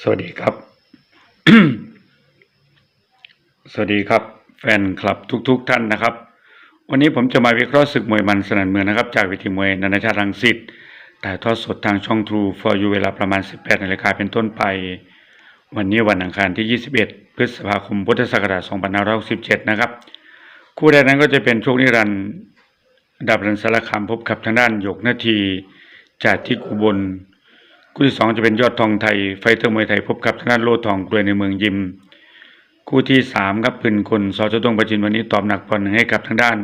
สวัสดีครับ สวัสดีครับ แฟนคลับทุกๆท่านนะครับ วันนี้ผมจะมาวิเคราะห์ศึกมวยมันสนันเมืองนะครับ จากเวทีมวยนานาชาติรังสิตถ่ายทอดสดทางช่อง True for you เวลาประมาณ 18นาฬิกาเป็นต้นไป วันนี้วันอังคารที่ 21 พฤษภาคมพุทธศักราช2567 นะครับ คู่แรกนั้นก็จะเป็นโชคนิรันดร์ดับรันสารคามพบกับทางด้านหยกนาทีจากที่กุบล คู่ที่สองจะเป็นยอดทองไทย ไฟเตอร์มวยไทยพบกับทางด้านโลทองกลวยในเมืองยิม คู่ที่สามครับปืนคนสอจตงประจินวันนี้ตอบหนักพอหนึ่งให้กับทางด้าน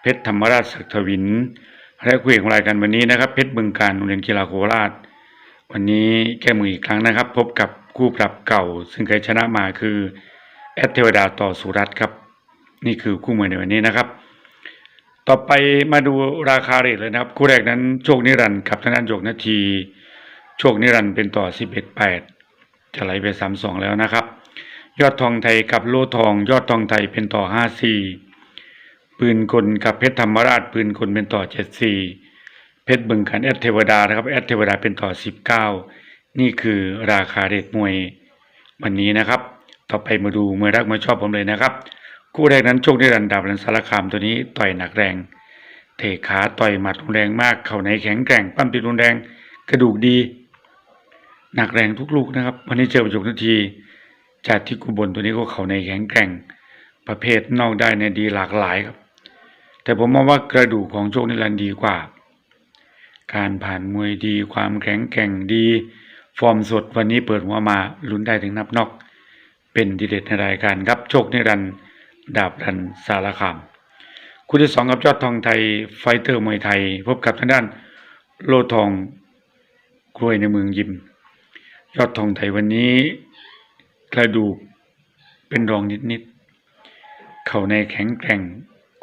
เพชรธรรมราชศักดิ์ทวินและคู่เอกของรายการวันนี้นะครับ เพชรบึงการโรงเรียนกีฬาโคราช วันนี้แก้มืออีกครั้งนะครับ พบกับคู่ปรับเก่า ซึ่งเคยชนะมาคือแอดเทวดาต่อสุรัตครับ นี่คือคู่มวยในวันนี้นะครับ ต่อไปมาดูราคาเรทเลยนะครับ คู่แรกนั้นโชคนิรันดร์กับทางด้านหยกนาที โชคนิรันดร์เป็นต่อ 11 8 จะไหลไป 3 2 แล้วนะครับ ยอดทองไทยกับโลทอง ยอดทองไทยเป็นต่อ 54 ปืนกลกับเพชรธรรมราชปืนกลเป็นต่อ 74 เพชรบึงขันแอดเทวดานะครับแอดเทวดาเป็นต่อ 19 นี่คือราคาเรทมวยวันนี้นะครับ ต่อไปมาดูมวยรักมวยชอบผมเลยนะครับ คู่แรกนั้นโชคนิรันดร์ดาบรันสารคามตัวนี้ต่อยหนักแรง เทขาต่อยหมัดรุนแรงมาก เข่าในแข็งแกร่งปั้มติดรุนแรงกระดูกดี หนักแรงทุกลูกนะครับ วันนี้เจอประจุนาทีจากที่กุบลตัวนี้ก็เข่าในแข็งแกร่ง ประเภทนอกได้ในดีหลากหลายครับ แต่ผมมองว่ากระดูกของโชคนิรันดีกว่า การผ่านมวยดีความแข็งแกร่งดี ฟอร์มสดวันนี้เปิดหัวมาลุ้นได้ถึงนับนอก เป็นดีเด็ดในรายการครับโชคนิรันดร์ดาบรันสารคามคู่ที่สองกับยอดทองไทยไฟเตอร์มวยไทย พบกับทางด้านโลทองกล้วยในเมืองยิม ยอดทองไทยวันนี้ กระดูกเป็นรองนิดๆ เข่าในแข็งแกร่ง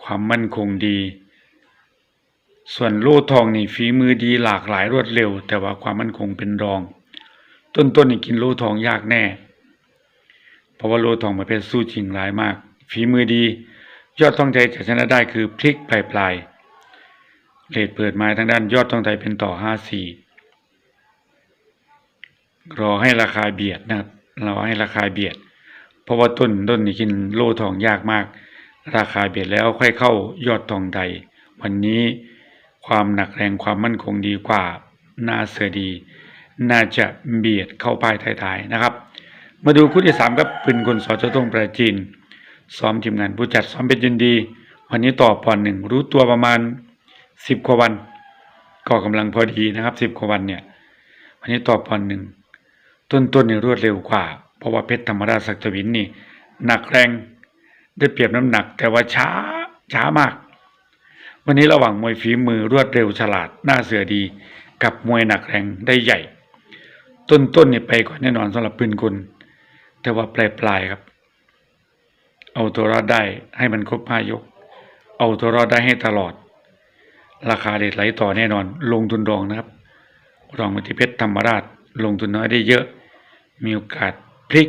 ความมั่นคงดี ส่วนโลทองนี่ฝีมือดีหลากหลายรวดเร็ว แต่ว่าความมั่นคงเป็นรอง ต้นๆนี่กินโลทองยากแน่ เพราะว่าโลทองประเภทสู้จริงหลายมาก ฝีมือดี ยอดทองไทยจะชนะได้คือพลิกปลายปลายๆเลดเปิดมาทางด้านยอดทองไทยเป็นต่อห้าสี่ รอให้ราคาเบียดนะครับรอให้ราคาเบียด เพราะว่าต้นต้นนี่กินโลทองยากมาก ราคาเบียดแล้วค่อยเข้ายอดทองไทยวันนี้ความหนักแรงความมั่นคงดีกว่าน่าเสือดี น่าจะเบียดเข้าป้ายท้ายๆนะครับ มาดูคู่ที่สามครับปืนคนสอจตงประจีนซ้อมทีมงานผู้จัดซ้อมเป็นยินดี วันนี้ต่อปอนหนึ่งรู้ตัวประมาณสิบกว่าวัน ก็กำลังพอดีนะครับสิบกว่าวันเนี่ย วันนี้ต่อปอนหนึ่ง ต้นต้นนี่รวดเร็วกว่า เพราะว่าเพชรธรรมราชศักดิ์วินนี่ หนักแรงได้เปรียบน้ำหนัก แต่ว่าช้าช้ามาก วันนี้ระหว่างมวยฝีมือรวดเร็วฉลาดน่าเสือดี กับมวยหนักแรงได้ใหญ่ ต้นต้นนี่ไปก่อนแน่นอนสำหรับปืนกลแต่ว่าปลายปลายครับ เอาตัวรอดได้ให้มันครบห้ายก เอาตัวรอดได้ให้ตลอด ราคาเด็ดไหลต่อแน่นอน ลงทุนรองนะครับ รองมาที่เพชรธรรมราชลงทุนน้อยได้เยอะ มีโอกาสพลิก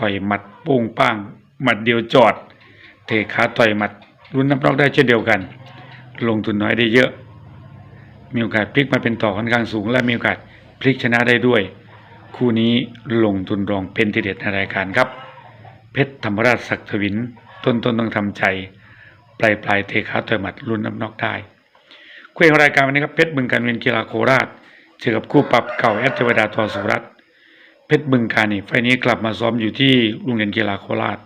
ต่อยหมัดโป้งป้างหมัดเดียวจอด เทขาต่อยหมัดรุนน้ำรอกได้เช่นเดียวกัน ลงทุนน้อยได้เยอะ มีโอกาสพลิกมาเป็นต่อค่อนข้างสูง และมีโอกาสพลิกชนะได้ด้วย คู่นี้ลงทุนรองเป็นทีเด็ดในรายการครับ เพชรธรรมราชศักดิ์ทวิน ต้นต้นต้องทำใจ ปลายปลายเทขาต่อยหมัดรุนน้ำนอกได้คู่เอกของรายการวันนี้ครับเพชรบึงการเวียนกีฬาโคราชเจอกับคู่ปรับเก่าแอดเทวดาทอสุรัตน์ เพชรบึงการนี่ไฟนี้กลับมาซ้อมอยู่ที่โรงเรียนกีฬาโคราช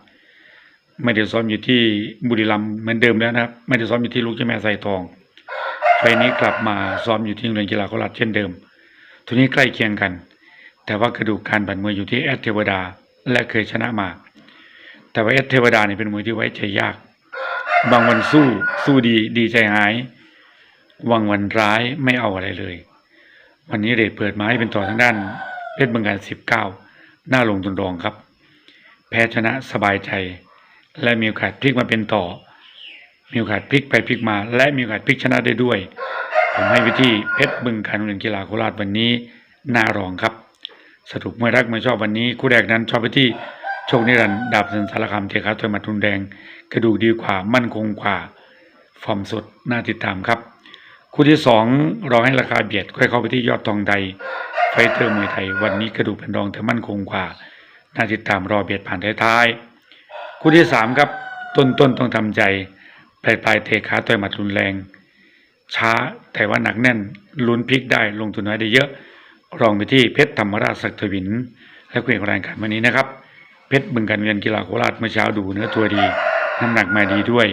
ไม่ได้ซ้อมอยู่ที่บุรีรัมย์เหมือนเดิมแล้วนะครับ ไม่ได้ซ้อมอยู่ที่ลูกเจ้าแม่ไซทอง ไฟนี้กลับมาซ้อมอยู่ที่โรงเรียนกีฬาโคราชเช่นเดิม ทุกนี้ใกล้เคียงกัน แต่ว่ากระดูกการบันมวยอยู่ที่แอดเทวดาและเคยชนะมา แต่ว่าเอสเทวดาเนี่ยเป็นมวยที่ไว้ใจยาก บางวันสู้สู้ดีดีใจหายบางวันร้ายไม่เอาอะไรเลย วันนี้เรทเปิดมาให้เป็นต่อทางด้าน เพชรเมืองการสิบเก้าหน้าลงทุนรองครับ แพ้ชนะสบายใจ และมีโอกาสพลิกมาเป็นต่อ มีโอกาสพลิกไปพลิกมา และมีโอกาสพลิกชนะได้ด้วย ผมให้ไปที่เพชรบึงการโรงเรียนกีฬาโคราชวันนี้หน้ารองครับ สรุปมวยรักมวยชอบวันนี้คู่แรกนั้นชอบไปที่โชคนิรันดร์ดาบสันสารคามเทคาถอยมัดทุนแดง กระดูกดีกว่ามั่นคงกว่าฟอร์มสดน่าติดตามครับ คู่ที่สองรอให้ราคาเบียดค่อยเข้าไปที่ยอดทองใด ไฟเตอร์มวยไทย วันนี้กระดูกเป็นรองแต่มั่นคงกว่า น่าติดตามรอเบียดผ่านท้ายๆคู่ที่สามครับ ต้นต้นต้องทำใจ ปลายปลายเตะขาต่อยหมัดรุนแรง ช้าแต่ว่าหนักแน่นลุ้นพลิกได้ลงทุนน้อยได้เยอะ รองไปที่เพชรธรรมราชศักดิ์ทวิน และคู่เอกรายการวันนี้นะครับ เพชรบึงการเงินกีฬาโคราชเมื่อเช้าดูเนื้อตัวดี น้ำหนักมาดีด้วย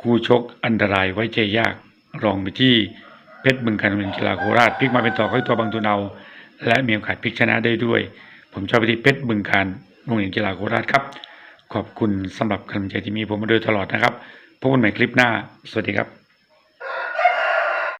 คู่ชกอันตรายไว้ใจยาก รองไปที่ เพชรบึงการเงินกีฬาโคราชพลิกมาเป็นต่อค่อยตัวบางตัวเอา และมีโอกาสพลิกชนะได้ด้วย ผมชอบไปที่เพชรบึงการโรงเรียนกีฬาโคราชครับ ขอบคุณสำหรับกำลังใจที่มีผมมาโดยตลอดนะครับพบกันใหม่คลิปหน้า สวัสดีครับ